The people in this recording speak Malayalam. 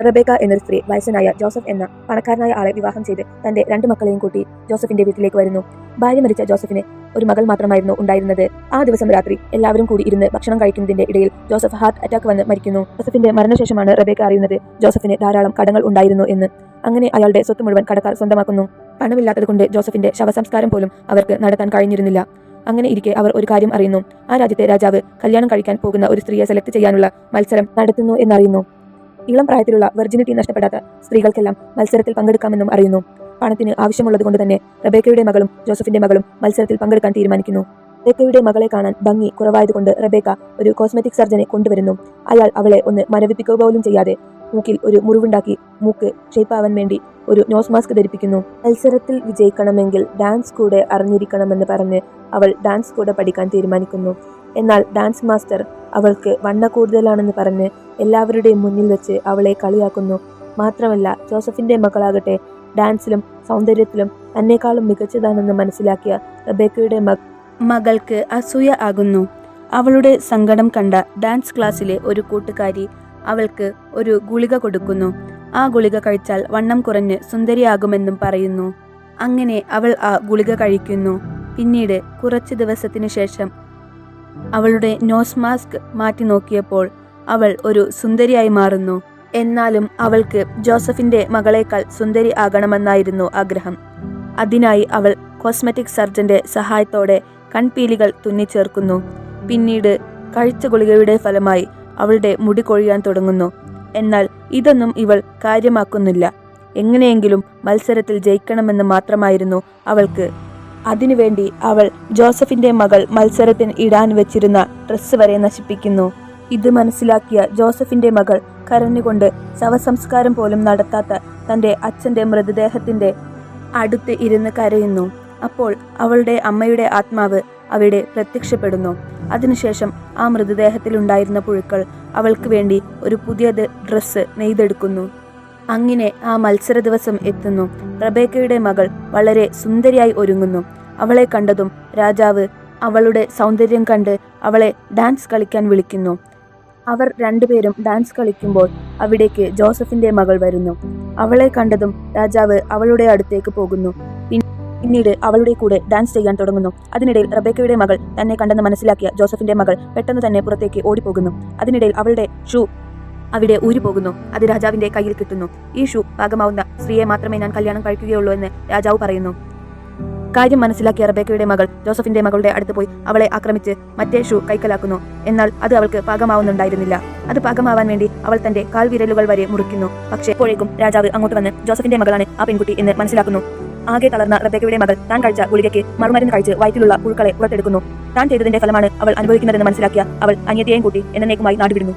റബേക്ക എന്നൊരു സ്ത്രീ വയസ്സനായ ജോസഫ് എന്ന പണക്കാരനായ ആളെ വിവാഹം ചെയ്ത് തന്റെ രണ്ട് മക്കളെയും കൂട്ടി ജോസഫിന്റെ വീട്ടിലേക്ക് വരുന്നു. ഭാര്യ മരിച്ച ജോസഫിന് ഒരു മകൾ മാത്രമായിരുന്നു ഉണ്ടായിരുന്നത്. ആ ദിവസം രാത്രി എല്ലാവരും കൂടി ഇരുന്ന് ഭക്ഷണം കഴിക്കുന്നതിന്റെ ഇടയിൽ ജോസഫ് ഹാർട്ട് അറ്റാക്ക് വന്ന് മരിക്കുന്നു. ജോസഫിന്റെ മരണശേഷമാണ് റബേക്ക അറിയുന്നത് ജോസഫിന് ധാരാളം കടങ്ങൾ ഉണ്ടായിരുന്നു എന്ന്. അങ്ങനെ അയാളുടെ സ്വത്ത് മുഴുവൻ കടക്കാർ സ്വന്തമാക്കുന്നു. പണമില്ലാത്തതുകൊണ്ട് ജോസഫിന്റെ ശവസംസ്കാരം പോലും അവർക്ക് നടത്താൻ കഴിഞ്ഞിരുന്നില്ല. അങ്ങനെ ഇരിക്കെ അവർ ഒരു കാര്യം അറിയുന്നു. ആ രാജ്യത്തെ രാജാവ് കല്യാണം കഴിക്കാൻ പോകുന്ന ഒരു സ്ത്രീയെ സെലക്ട് ചെയ്യാനുള്ള മത്സരം നടത്തുന്നു എന്നറിയുന്നു. ഇളം പ്രായത്തിലുള്ള വെർജിനിറ്റി നഷ്ടപ്പെടാത്ത സ്ത്രീകൾക്കെല്ലാം മത്സരത്തിൽ പങ്കെടുക്കാമെന്നും അറിയുന്നു. പണത്തിന് ആവശ്യമുള്ളതുകൊണ്ട് തന്നെ റബേക്കയുടെ മകളും ജോസഫിന്റെ മകളും മത്സരത്തിൽ പങ്കെടുക്കാൻ തീരുമാനിക്കുന്നു. റബേക്കയുടെ മകളെ കാണാൻ ഭംഗി കുറവായതുകൊണ്ട് റബേക്ക ഒരു കോസ്മെറ്റിക് സർജനെ കൊണ്ടുവരുന്നു. അയാൾ അവളെ ഒന്ന് മരവിപ്പിക്കുക പോലും ചെയ്യാതെ മൂക്കിൽ ഒരു മുറിവുണ്ടാക്കി മൂക്ക് ഷേപ്പാവാൻ വേണ്ടി ഒരു നോസ് മാസ്ക് ധരിപ്പിക്കുന്നു. മത്സരത്തിൽ വിജയിക്കണമെങ്കിൽ ഡാൻസ് കൂടെ അറിഞ്ഞിരിക്കണമെന്ന് പറഞ്ഞ് അവൾ ഡാൻസ് കൂടെ പഠിക്കാൻ തീരുമാനിക്കുന്നു. എന്നാൽ ഡാൻസ് മാസ്റ്റർ അവൾക്ക് വണ്ണ കൂടുതലാണെന്ന് പറഞ്ഞ് എല്ലാവരുടെയും മുന്നിൽ വെച്ച് അവളെ കളിയാക്കുന്നു. മാത്രമല്ല ജോസഫിന്റെ മകളാകട്ടെ ഡാൻസിലും സൗന്ദര്യത്തിലും തന്നെക്കാളും മികച്ചതാണെന്ന് മനസ്സിലാക്കിയ റബേക്കയുടെ മക മകൾക്ക് അസൂയ ആകുന്നു. അവളുടെ സങ്കടം കണ്ട ഡാൻസ് ക്ലാസ്സിലെ ഒരു കൂട്ടുകാരി അവൾക്ക് ഒരു ഗുളിക കൊടുക്കുന്നു. ആ ഗുളിക കഴിച്ചാൽ വണ്ണം കുറഞ്ഞ് സുന്ദരിയാകുമെന്നും പറയുന്നു. അങ്ങനെ അവൾ ആ ഗുളിക കഴിക്കുന്നു. പിന്നീട് കുറച്ച് ദിവസത്തിനു ശേഷം അവളുടെ നോസ് മാസ്ക് മാറ്റി നോക്കിയപ്പോൾ അവൾ ഒരു സുന്ദരിയായി മാറുന്നു. എന്നാലും അവൾക്ക് ജോസഫിന്റെ മകളേക്കാൾ സുന്ദരി ആകണമെന്നായിരുന്നു ആഗ്രഹം. അതിനായി അവൾ കോസ്മെറ്റിക് സർജന്റെ സഹായത്തോടെ കൺപീലികൾ തുന്നിച്ചേർക്കുന്നു. പിന്നീട് കഴിച്ച ഗുളികയുടെ ഫലമായി അവളുടെ മുടി കൊഴിയാൻ തുടങ്ങുന്നു. എന്നാൽ ഇതൊന്നും ഇവൾ കാര്യമാക്കുന്നില്ല. എങ്ങനെയെങ്കിലും മത്സരത്തിൽ ജയിക്കണമെന്ന് മാത്രമായിരുന്നു അവൾക്ക് അതിനുവേണ്ടി അവൾ ജോസഫിന്റെ മകൾ മത്സരത്തിന് ഇടാൻ വെച്ചിരുന്ന ഡ്രസ്സ് വരെ നശിപ്പിക്കുന്നു. ഇത് മനസ്സിലാക്കിയ ജോസഫിന്റെ മകൾ കരഞ്ഞുകൊണ്ട് ശവസംസ്കാരം പോലും നടത്താത്ത തന്റെ അച്ഛന്റെ മൃതദേഹത്തിന്റെ അടുത്ത് ഇരുന്ന് കരയുന്നു. അപ്പോൾ അവളുടെ അമ്മയുടെ ആത്മാവ് അവിടെ പ്രത്യക്ഷപ്പെടുന്നു. അതിനുശേഷം ആ മൃതദേഹത്തിലുണ്ടായിരുന്ന പുഴുക്കൾ അവൾക്ക് വേണ്ടി ഒരു പുതിയ ഡ്രസ്സ് നെയ്തെടുക്കുന്നു. അങ്ങനെ ആ മത്സര ദിവസം എത്തുന്നു. റബേക്കയുടെ മകൾ വളരെ സുന്ദരിയായി ഒരുങ്ങുന്നു. അവളെ കണ്ടതും രാജാവ് അവളുടെ സൗന്ദര്യം കണ്ട് അവളെ ഡാൻസ് കളിക്കാൻ വിളിക്കുന്നു. അവർ രണ്ടുപേരും ഡാൻസ് കളിക്കുമ്പോൾ അവിടേക്ക് ജോസഫിന്റെ മകൾ വരുന്നു. അവളെ കണ്ടതും രാജാവ് അവളുടെ അടുത്തേക്ക് പോകുന്നു. പിന്നീട് അവളുടെ കൂടെ ഡാൻസ് ചെയ്യാൻ തുടങ്ങുന്നു. അതിനിടയിൽ റബേക്കയുടെ മകൾ തന്നെ കണ്ടെന്ന് മനസ്സിലാക്കിയ ജോസഫിന്റെ മകൾ പെട്ടെന്ന് തന്നെ പുറത്തേക്ക് ഓടിപ്പോകുന്നു. അതിനിടയിൽ അവളുടെ ഷൂ അവിടെ ഊരിപ്പോകുന്നു. അത് രാജാവിന്റെ കയ്യിൽ കിട്ടുന്നു. ഈ ഷൂ പാകമാവുന്ന സ്ത്രീയെ മാത്രമേ ഞാൻ കല്യാണം കഴിക്കുകയുള്ളൂ എന്ന് രാജാവ് പറയുന്നു. കാര്യം മനസ്സിലാക്കിയ റബേക്കയുടെ മകൾ ജോസഫിന്റെ മകളുടെ അടുത്ത് പോയി അവളെ ആക്രമിച്ച് മറ്റേ ഷൂ കൈക്കലാക്കുന്നു. എന്നാൽ അത് അവൾക്ക് പാകമാവുന്നുണ്ടായിരുന്നില്ല. അത് പാകമാവാൻ വേണ്ടി അവൾ തന്റെ കാൽവിരലുകൾ വരെ മുറിക്കുന്നു. പക്ഷേ അപ്പോഴേക്കും രാജാവ് അങ്ങോട്ട് വന്ന് ജോസഫിന്റെ മകളാണ് ആ പെൺകുട്ടി എന്ന് മനസ്സിലാക്കുന്നു. ആകെ തളർന്ന റബേക്കയുടെ മകൾ താൻ കഴിച്ച ഗുളികയ്ക്ക് മറുമരുന്ന് കഴിച്ച് വയറ്റിലുള്ള പുഴുക്കളെ പുറത്തെടുക്കുന്നു താൻ ചെയ്തതിന്റെ ഫലമാണ് അവൾ അനുഭവിക്കുന്നതെന്ന് മനസ്സിലാക്കിയ അവൾ അനിയത്തെയും കൂട്ടി എന്നേക്കുമായി നാടുവിടുന്നു.